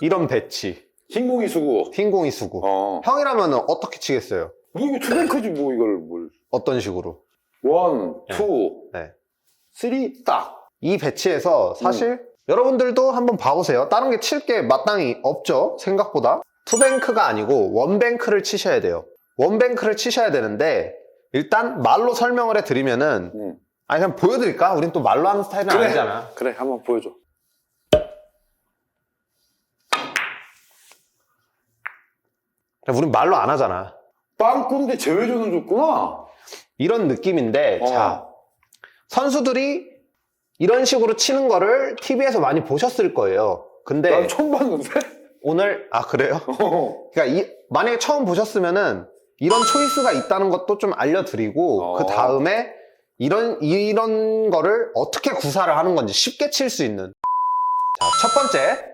이런 배치. 흰공이 수구. 흰공이 수구. 어. 형이라면 어떻게 치겠어요? 뭐 이게 투뱅크지 뭐 이걸 뭘. 어떤 식으로? 원, 네. 투, 네. 쓰리, 딱. 이 배치에서 사실 여러분들도 한번 봐보세요. 다른 게 칠 게 마땅히 없죠. 생각보다. 투뱅크가 아니고 원뱅크를 치셔야 돼요. 원뱅크를 치셔야 되는데 일단 말로 설명을 해드리면은 응. 아니 그냥 보여드릴까? 우린 또 말로 하는 스타일은. 아니잖아. 그래, 한번 보여줘. 그냥 우린 말로 안 하잖아. 빵꾸인데 제외조는 줬구나. 이런 느낌인데 어. 자 선수들이 이런 식으로 치는 거를 TV에서 많이 보셨을 거예요. 근데 난 처음 봤는데? 오늘 아 그래요? 어. 그러니까 이- 만약에 처음 보셨으면은 이런 초이스가 있다는 것도 좀 알려드리고 어. 그 다음에 이런 이런 거를 어떻게 구사를 하는 건지 쉽게 칠 수 있는 자 첫 번째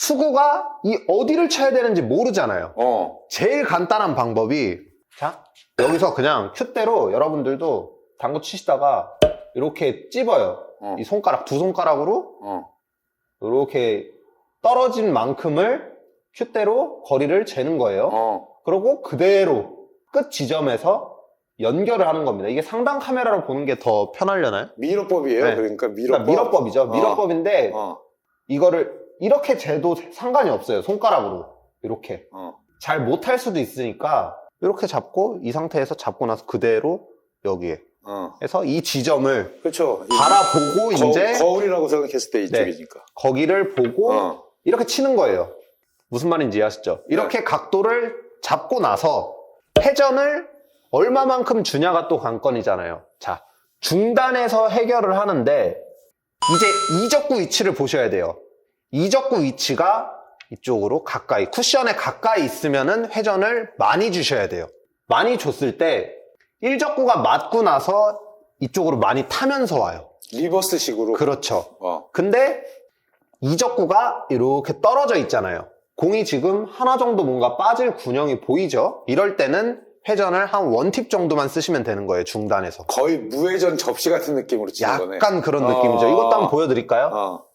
수구가 이 어디를 쳐야 되는지 모르잖아요 어. 제일 간단한 방법이 자 여기서 그냥 큐대로 여러분들도 당구 치시다가 이렇게 찝어요 어. 이 손가락 두 손가락으로 어. 이렇게 떨어진 만큼을 큐대로 거리를 재는 거예요 어. 그리고 그대로 끝 지점에서 연결을 하는 겁니다. 이게 상단 카메라로 보는 게 더 편하려나요? 미러법이에요. 네. 그러니까 그러니까 미러법. 미러법이죠. 어. 미러법인데 어. 이거를 이렇게 재도 상관이 없어요. 손가락으로 이렇게 어. 잘 못할 수도 있으니까 이렇게 잡고 이 상태에서 잡고 나서 그대로 여기에 어. 해서 이 지점을 그렇죠. 이 바라보고 거, 이제 거울이라고 생각했을 때 이쪽이니까. 거기를 보고 어. 이렇게 치는 거예요. 무슨 말인지 이해하시죠? 이렇게 각도를 잡고 나서 회전을 얼마만큼 주냐가 또 관건이잖아요. 자, 중단에서 해결을 하는데 이제 이적구 위치를 보셔야 돼요. 이적구 위치가 이쪽으로 가까이 쿠션에 가까이 있으면은 회전을 많이 주셔야 돼요. 많이 줬을 때 1적구가 맞고 나서 이쪽으로 많이 타면서 와요. 리버스식으로. 그렇죠. 어. 근데 이적구가 이렇게 떨어져 있잖아요. 공이 지금 하나 정도 뭔가 빠질 군형이 보이죠? 이럴 때는 회전을 한 원팁 정도만 쓰시면 되는 거예요, 중단에서. 거의 무회전 접시 같은 느낌으로 치는 거네. 약간 그런 어. 느낌이죠. 이것도 한번 보여드릴까요? 어.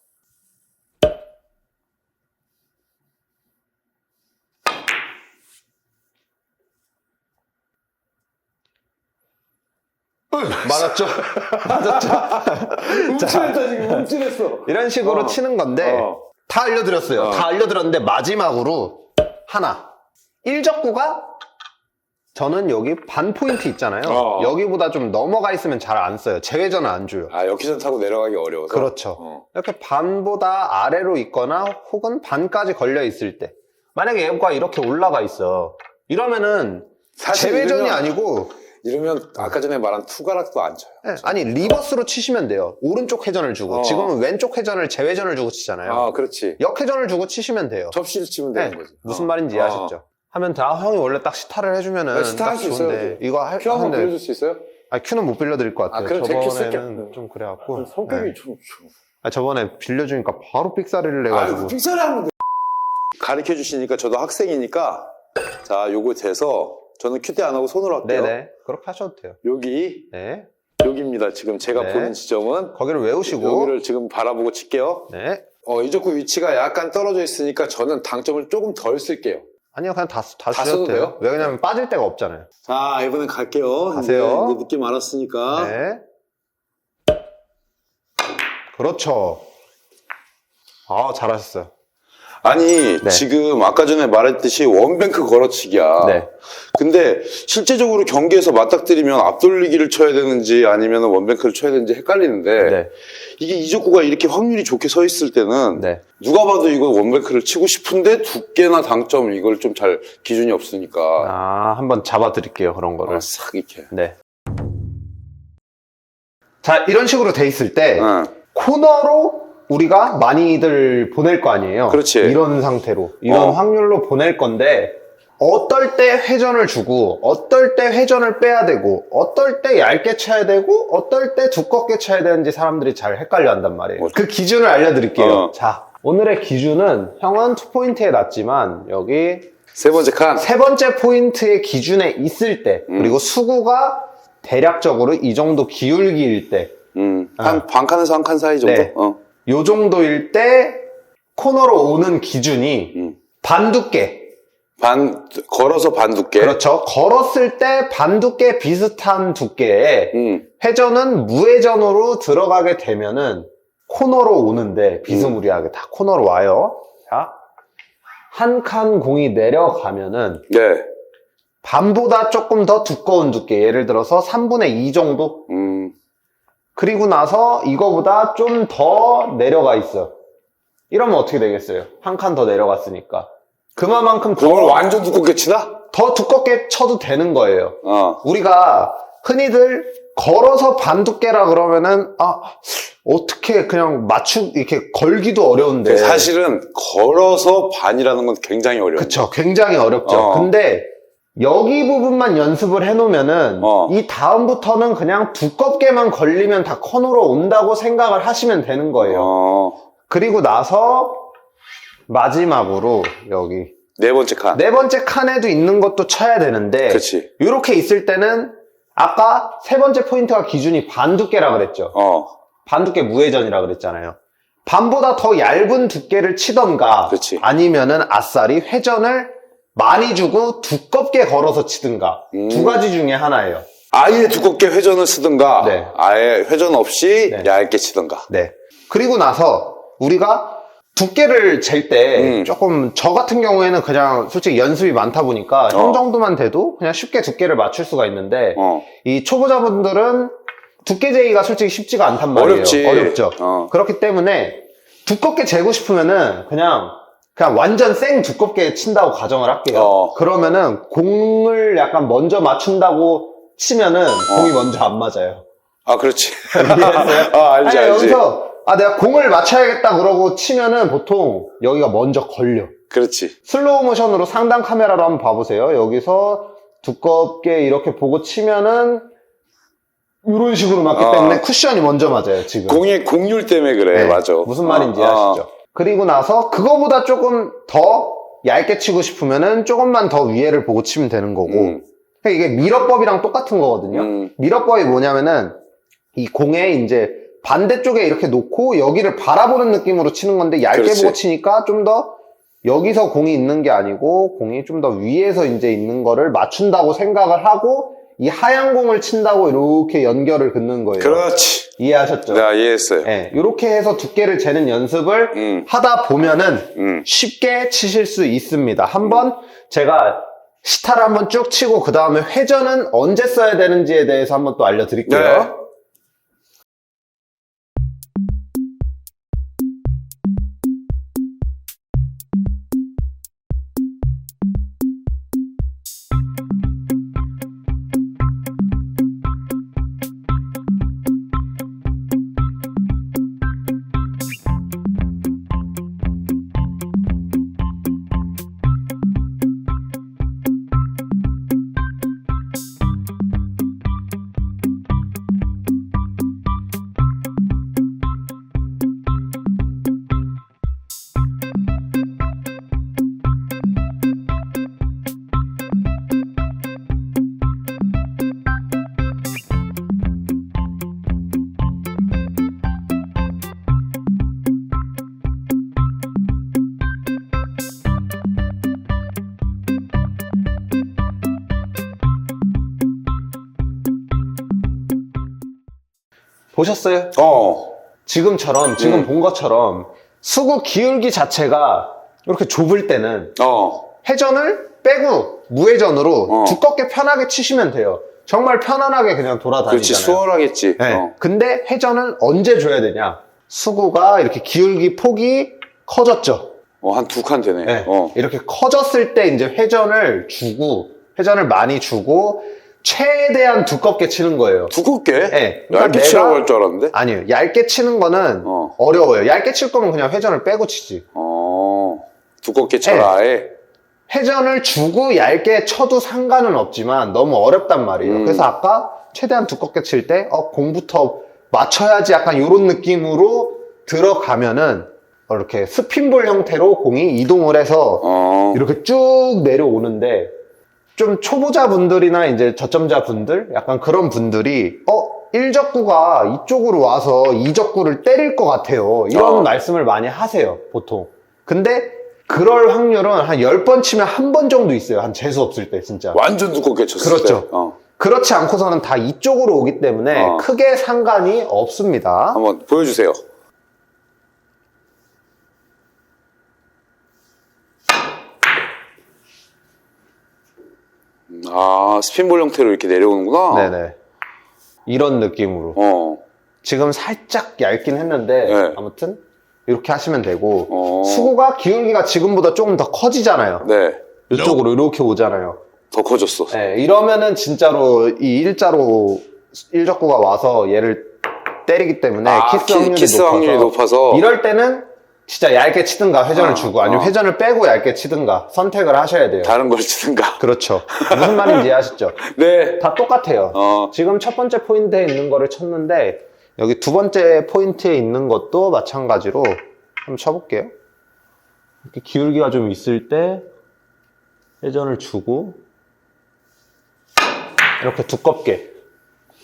맞았죠? 맞았죠? 움찔했다 지금 움찔했어. 이런 식으로 어. 치는 건데, 어. 다 알려드렸어요. 어. 다 알려드렸는데, 마지막으로 하나. 1적구가 저는 여기 반 포인트 있잖아요. 어. 여기보다 좀 넘어가 있으면 잘 안 써요. 제외전은 안 줘요. 아 역기전 타고 내려가기 어려워서. 그렇죠. 어. 이렇게 반보다 아래로 있거나 혹은 반까지 걸려 있을 때 만약에 얘가 이렇게 올라가 있어 이러면은 제외전이 이러면- 아니고 이러면 아까 전에 말한 투가락도 안 쳐요. 예, 아니 리버스로 치시면 돼요 오른쪽 회전을 주고 어. 지금은 왼쪽 회전을 제외전을 주고 치잖아요 아 그렇지. 역회전을 주고 치시면 돼요 접시를 치면 네, 되는 거지. 무슨 어. 말인지 어. 이해하셨죠? 하면 다 형이 원래 딱 시타를 해주면은 네, 시타 딱 할수 있어요, 좋은데. 이거 할, 큐 한번 하는데 빌려줄 수 있어요? 아 큐는 못 빌려드릴 것 같아요 아, 그럼 제큐 쓸게요. 저번에는 좀 그래갖고 성격이 네. 좀. 좀... 아, 저번에 빌려주니까 바로 삑사리를 아, 내가지고 픽사를 하면 돼. 가르쳐 주시니까 저도 학생이니까 자 요거 재서 저는 큐대 안 하고 손으로 할게요. 네네 그렇게 하셔도 돼요 여기 네 여기입니다. 지금 제가 네. 보는 지점은 거기를 외우시고 여기를 지금 바라보고 칠게요. 네 어, 이적구 위치가 약간 떨어져 있으니까 저는 당점을 조금 덜 쓸게요. 아니요 그냥 다, 다, 다 쓰셔도 써도 돼요 돼요? 왜냐면 빠질 데가 없잖아요 자, 이번엔 갈게요. 가세요. 이제, 이제 느낌 알았으니까. 네 그렇죠 아 잘하셨어요 아니, 네. 지금 아까 전에 말했듯이 원뱅크 걸어치기야. 네. 근데 실제적으로 경기에서 맞닥뜨리면 앞돌리기를 쳐야 되는지 아니면 원뱅크를 쳐야 되는지 헷갈리는데 네. 이게 이적구가 이렇게 확률이 좋게 서 있을 때는 네. 누가 봐도 이거 원뱅크를 치고 싶은데 두께나 당점 이걸 좀 잘 기준이 없으니까 아 한번 잡아 드릴게요 그런 거를 어, 싹 이렇게. 네. 자 이런 식으로 돼 있을 때 응. 코너로 우리가 많이들 보낼 거 아니에요 그렇지. 이런 상태로 이런 어. 확률로 보낼 건데 어떨 때 회전을 주고 어떨 때 회전을 빼야 되고 어떨 때 얇게 쳐야 되고 어떨 때 두껍게 쳐야 되는지 사람들이 잘 헷갈려 한단 말이에요 어. 그 기준을 알려드릴게요 어. 자 오늘의 기준은 형은 투 포인트에 놨지만 여기 세 번째 칸. 세 번째 포인트의 기준에 있을 때 음. 그리고 수구가 대략적으로 이 정도 기울기일 때 음, 한반 칸에서 한 칸 사이 정도. 네. 어. 요 정도일 때 코너로 오는 기준이 음. 반 두께. 반, 걸어서 반 두께. 그렇죠. 걸었을 때 반 두께 비슷한 두께에 음. 회전은 무회전으로 들어가게 되면은 코너로 오는데 비스무리하게 다 코너로 와요. 자, 한 칸 공이 내려가면은 네. 반보다 조금 더 두꺼운 두께, 예를 들어서 3분의 2 정도? 음. 그리고 나서 이거보다 좀 더 내려가 있어요. 이러면 어떻게 되겠어요? 한 칸 더 내려갔으니까. 그만큼 그걸 더, 완전 두껍게 치나? 더 두껍게 쳐도 되는 거예요. 어. 우리가 흔히들 걸어서 반 두께라 그러면은 아 어떻게 그냥 맞추 이렇게 걸기도 어려운데 사실은 걸어서 반이라는 건 굉장히 어려워. 그쵸 굉장히 어렵죠. 어. 근데 여기 부분만 연습을 해놓으면은 어. 이 다음부터는 그냥 두껍게만 걸리면 다 코너로 온다고 생각을 하시면 되는 거예요. 어. 그리고 나서 마지막으로 여기 네 번째 칸. 네 번째 칸에도 있는 것도 쳐야 되는데 그렇지. 이렇게 있을 때는 아까 세 번째 포인트가 기준이 반 두께라 그랬죠. 어. 반 두께 무회전이라 그랬잖아요. 반보다 더 얇은 두께를 치던가 그치. 아니면은 아싸리 회전을 많이 주고 두껍게 걸어서 치든가 음. 두 가지 중에 하나예요. 아예 두껍게 회전을 쓰든가, 네. 아예 회전 없이 네. 얇게 치든가. 네. 그리고 나서 우리가 두께를 잴 때 음. 조금 저 같은 경우에는 그냥 솔직히 연습이 많다 보니까 형 어. 정도만 돼도 그냥 쉽게 두께를 맞출 수가 있는데 어. 이 초보자분들은 두께 재기가 솔직히 쉽지가 않단 말이에요. 어렵지. 어렵죠. 어. 그렇기 때문에 두껍게 재고 싶으면은 그냥 그냥 완전 생 두껍게 친다고 가정을 할게요. 어. 그러면은 공을 약간 먼저 맞춘다고 치면은 공이 먼저 안 맞아요. 아, 그렇지. 이해했어요? 아, 알지, 아니, 알지. 여기서 아 내가 공을 맞춰야겠다 그러고 치면은 보통 여기가 먼저 걸려. 그렇지. 슬로우 모션으로 상단 카메라로 한번 봐보세요. 여기서 두껍게 이렇게 보고 치면은 이런 식으로 맞기 어. 때문에 쿠션이 먼저 맞아요, 지금. 공의 공률 때문에 그래. 네, 맞아. 무슨 말인지 어, 아시죠? 그리고 나서 그거보다 조금 더 얇게 치고 싶으면은 조금만 더 위에를 보고 치면 되는 거고. 음. 그러니까 이게 미러법이랑 똑같은 거거든요. 음. 미러법이 뭐냐면은 이 공에 이제 반대쪽에 이렇게 놓고 여기를 바라보는 느낌으로 치는 건데 얇게 그렇지. 보고 치니까 좀 더 여기서 공이 있는 게 아니고 공이 좀 더 위에서 이제 있는 거를 맞춘다고 생각을 하고 이 하얀 공을 친다고 이렇게 연결을 긋는 거예요. 그렇지. 이해하셨죠? 내가 이해했어요. 네, 이렇게 해서 두께를 재는 연습을 음. 하다 보면은 음. 쉽게 치실 수 있습니다. 한번 제가 시타를 한번 쭉 치고 그 다음에 회전은 언제 써야 되는지에 대해서 한번 또 알려드릴게요. 네. 보셨어요? 어. 지금처럼 지금 음. 본 것처럼 수구 기울기 자체가 이렇게 좁을 때는 어. 회전을 빼고 무회전으로 어. 두껍게 편하게 치시면 돼요. 정말 편안하게 그냥 돌아다니잖아요. 그렇지. 수월하겠지. 네. 어. 근데 회전을 언제 줘야 되냐? 수구가 이렇게 기울기 폭이 커졌죠. 어, 한 두 칸 되네. 네. 어. 이렇게 커졌을 때 이제 회전을 주고 회전을 많이 주고 최대한 두껍게 치는 거예요. 두껍게? 네. 그러니까 얇게 내가- 치라고 할 줄 알았는데? 아니요. 얇게 치는 거는 어. 어. 려워요 얇게 칠 거면 그냥 회전을 빼고 치지. 어. 두껍게 쳐라, 네. 아예. 회전을 주고 얇게 쳐도 상관은 없지만 너무 어렵단 말이에요. 음. 그래서 아까 최대한 두껍게 칠 때, 어, 공부터 맞춰야지 약간 이런 느낌으로 들어가면은 이렇게 스핀볼 형태로 공이 이동을 해서 어. 이렇게 쭉 내려오는데 좀 초보자분들이나 이제 저점자분들 약간 그런 분들이 어 1적구가 이쪽으로 와서 2적구를 때릴 것 같아요 이런 어. 말씀을 많이 하세요 보통 근데 그럴 확률은 한 10번 치면 한 번 정도 있어요. 한 재수 없을 때 진짜. 완전 두껍게 쳤을 그렇죠. 때. 어. 그렇지 않고서는 다 이쪽으로 오기 때문에 어. 크게 상관이 없습니다. 한번 보여주세요. 음, 아, 스핀볼 형태로 이렇게 내려오는구나. 네네. 이런 느낌으로. 어, 지금 살짝 얇긴 했는데 네. 아무튼 이렇게 하시면 되고 어. 수구가 기울기가 지금보다 조금 더 커지잖아요. 네. 이쪽으로 이렇게 오잖아요. 더 커졌어. 네, 이러면은 진짜로 이 일자로 일적구가 와서 얘를 때리기 때문에 아, 키스 키- 확률이 키스 높아서, 확률이 높아서. 이럴 때는 진짜 얇게 치든가 회전을 어, 주고 아니면 어. 회전을 빼고 얇게 치든가 선택을 하셔야 돼요. 다른 걸 치든가. 그렇죠. 무슨 말인지 이해하시죠? 네. 다 똑같아요. 어, 지금 첫 번째 포인트에 있는 거를 쳤는데 여기 두 번째 포인트에 있는 것도 마찬가지로 한번 쳐볼게요. 이렇게 기울기가 좀 있을 때 회전을 주고 이렇게 두껍게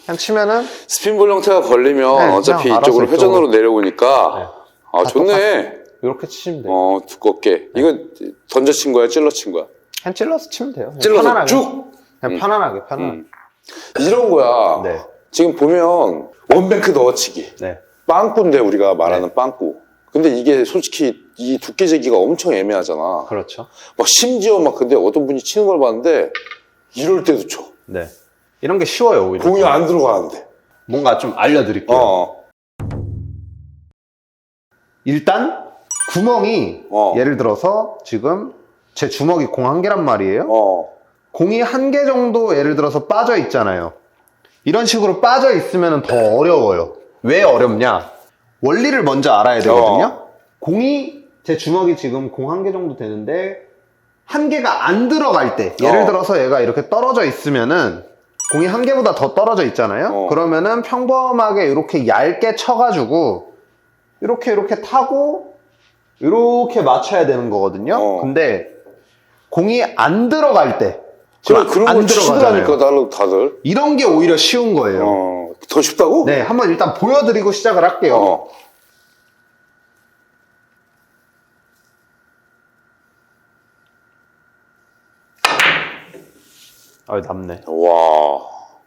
그냥 치면은 스핀볼 형태가 걸리면 네, 어차피 이쪽으로 이쪽으로. 회전으로 내려오니까. 아, 다 좋네. 이렇게 치시면 돼요. 어, 두껍게. 이거 던져 친 거야, 찔러 친 거야? 그냥 찔러서 치면 돼요. 그냥 찔러서 편안하게. 쭉! 그냥 음. 편안하게 편안하게. 음. 이런 거야. 네. 지금 보면 원뱅크 넣어치기. 네. 빵꾸인데 우리가 말하는 빵꾸. 근데 이게 솔직히 이 두께 재기가 엄청 애매하잖아. 그렇죠. 막 심지어 막 근데 어떤 분이 치는 걸 봤는데 이럴 때도 쳐. 네. 이런 게 쉬워요 오히려. 공이 안 들어가는데. 뭔가 좀 알려드릴게요. 어. 일단 구멍이 어. 예를 들어서 지금 제 주먹이 공 한 개란 말이에요. 어. 공이 한 개 정도 예를 들어서 빠져 있잖아요. 이런 식으로 빠져 있으면 더 어려워요. 왜 어렵냐? 원리를 먼저 알아야 되거든요. 어. 공이 제 주먹이 지금 공 한 개 정도 되는데 한 개가 안 들어갈 때 예를 어. 들어서 얘가 이렇게 떨어져 있으면은 공이 한 개보다 더 떨어져 있잖아요. 어. 그러면은 평범하게 이렇게 얇게 쳐가지고 이렇게 이렇게 타고 이렇게 맞춰야 되는 거거든요. 어. 근데 공이 안 들어갈 때 지금 그런 안 걸. 치더라니까, 다들. 다들. 이런 게 오히려 쉬운 거예요. 어. 더 쉽다고? 네, 한번 일단 보여드리고 시작을 할게요. 어. 아, 남네. 와.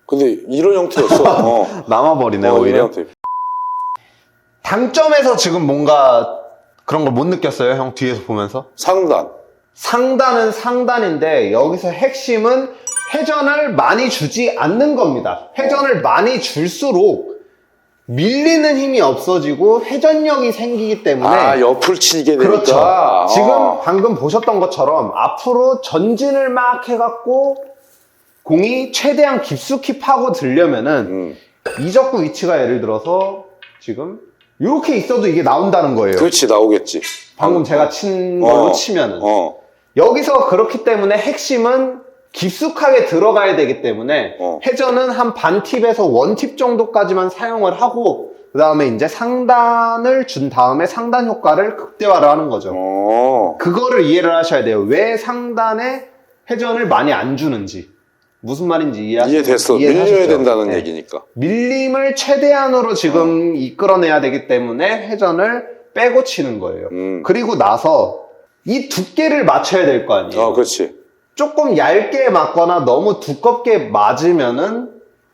근데 이런 형태였어. 어. 남아버리네, 어, 이런 오히려. 형태. 당점에서 지금 뭔가 그런 걸 못 느꼈어요, 형 뒤에서 보면서? 상단. 상단은 상단인데 여기서 핵심은 회전을 많이 주지 않는 겁니다. 회전을 많이 줄수록 밀리는 힘이 없어지고 회전력이 생기기 때문에 아, 옆을 치게 되니까. 그렇죠. 어. 지금 방금 보셨던 것처럼 앞으로 전진을 막 해갖고 공이 최대한 깊숙이 파고 들려면은 음. 이적구 위치가 예를 들어서 지금 이렇게 있어도 이게 나온다는 거예요. 그렇지, 나오겠지. 방금 제가 친 걸로 어. 치면은 어. 여기서 그렇기 때문에 핵심은 깊숙하게 들어가야 되기 때문에 어. 회전은 한 반 팁에서 원 팁 정도까지만 사용을 하고 그 다음에 이제 상단을 준 다음에 상단 효과를 극대화를 하는 거죠. 어. 그거를 이해를 하셔야 돼요. 왜 상단에 회전을 많이 안 주는지. 무슨 말인지 이해하시 이해됐어. 이해하셨죠? 밀려야 된다는 네. 얘기니까. 밀림을 최대한으로 지금 어. 이끌어내야 되기 때문에 회전을 빼고 치는 거예요. 음. 그리고 나서 이 두께를 맞춰야 될 거 아니에요. 어, 그렇지. 조금 얇게 맞거나 너무 두껍게 맞으면은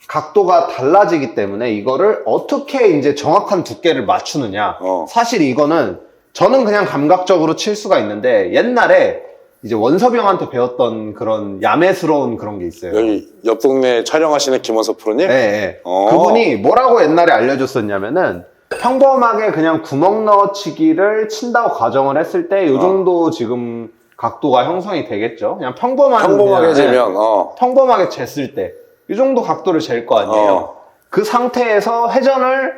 각도가 달라지기 때문에 이거를 어떻게 이제 정확한 두께를 맞추느냐. 어. 사실 이거는 저는 그냥 감각적으로 칠 수가 있는데 옛날에 이제 원섭이 형한테 배웠던 그런 야매스러운 그런 게 있어요. 여기 옆 동네 촬영하시는 김원석 프로님? 네, 네. 어. 그분이 뭐라고 옛날에 알려줬었냐면은 평범하게 그냥 구멍 넣어치기를 친다고 가정을 했을 때이 어. 정도 지금 각도가 형성이 되겠죠. 그냥 평범한 평범하게 그냥, 네, 재면, 어. 평범하게 쟀을 때 이 정도 각도를 잴 거 아니에요. 어. 그 상태에서 회전을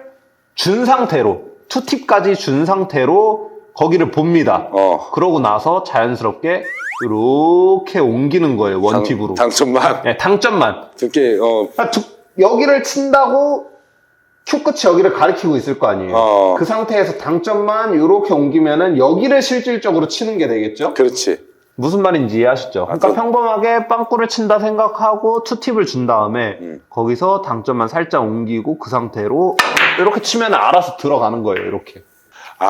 준 상태로 투팁까지 준 상태로 거기를 봅니다. 어. 그러고 나서 자연스럽게 이렇게 옮기는 거예요 원팁으로. 당, 당첨만. 네, 당점만. 듣게, 어. 아, 두- 여기를 친다고 큐 끝이 여기를 가리키고 있을 거 아니에요. 어. 그 상태에서 당점만 이렇게 옮기면은 여기를 실질적으로 치는 게 되겠죠? 그렇지. 무슨 말인지 이해하시죠? 그러니까 그- 평범하게 빵꾸를 친다 생각하고 투팁을 준 다음에 음. 거기서 당점만 살짝 옮기고 그 상태로 이렇게 치면 알아서 들어가는 거예요, 이렇게. 아,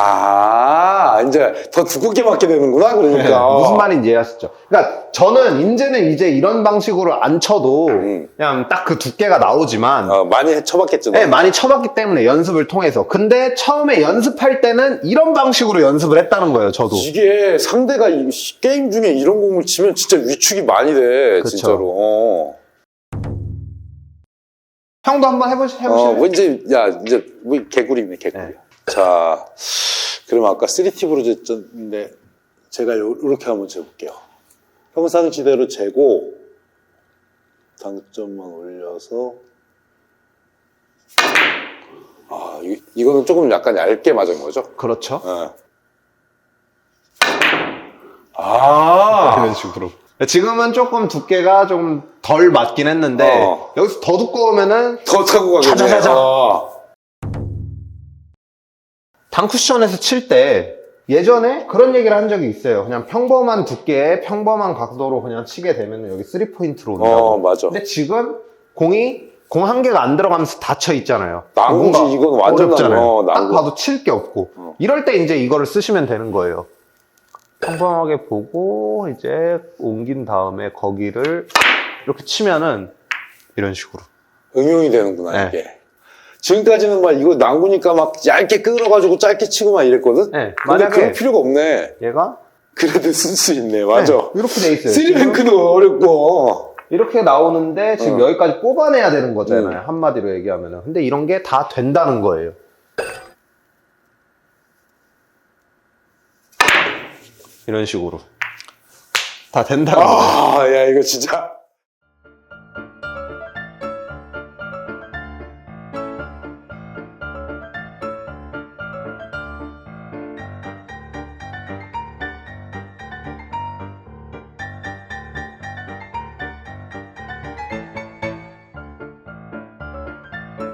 이제 더 두껍게 맞게 되는구나, 그러니까. 네, 무슨 말인지 이해하시죠? 그러니까 저는 이제는 이제 이런 방식으로 안 쳐도 음. 그냥 딱 그 두께가 나오지만 어, 많이 쳐봤겠죠. 너? 네, 많이 쳐봤기 때문에 연습을 통해서. 근데 처음에 연습할 때는 이런 방식으로 연습을 했다는 거예요, 저도. 이게 상대가 이 게임 중에 이런 공을 치면 진짜 위축이 많이 돼, 그쵸. 진짜로. 어. 형도 한번 해보시, 어, 해보실래요? 뭐 이제, 야, 이제, 뭐 개구리네, 개구리. 네. 자, 그럼 아까 3팁으로 쟀는데, 제가 요, 렇게 한번 재볼게요. 평상시대로 재고, 당점만 올려서, 아, 이, 이거는 조금 약간 얇게 맞은 거죠? 그렇죠. 예. 아, 이런 식으로. 지금은 조금 두께가 좀 덜 맞긴 했는데, 어. 여기서 더 두꺼우면은 더 타고 가겠네. 자자자자. 어. 방쿠션에서 칠 때 예전에 그런 얘기를 한 적이 있어요. 그냥 평범한 두께에 평범한 각도로 그냥 치게 되면 여기 3포인트로 온다고. 어, 맞아. 근데 지금 공이 공 한 개가 안 들어가면서 닫혀 있잖아요. 난구지, 뭔가 이건 완전 어렵잖아요. 어, 딱. 봐도 칠 게 없고. 어. 이럴 때 이제 이거를 쓰시면 되는 거예요. 평범하게 보고 이제 옮긴 다음에 거기를 이렇게 치면은 이런 식으로. 응용이 되는구나, 네. 이게. 지금까지는 막 이거 난구니까 막 얇게 끌어가지고 짧게 치고 막 이랬거든? 네, 근데 만약에- 그럴 필요가 없네. 얘가 그래도 쓸 수 있네, 맞아. 네, 이렇게 돼 있어요. 지금 쓰리뱅크도 어렵고. 이렇게 나오는데 지금 어. 여기까지 뽑아내야 되는 거잖아요. 음. 한마디로 얘기하면은. 근데 이런 게 다 된다는 거예요. 이런 식으로. 다 된다는 거예요. 아, 야, 이거 진짜.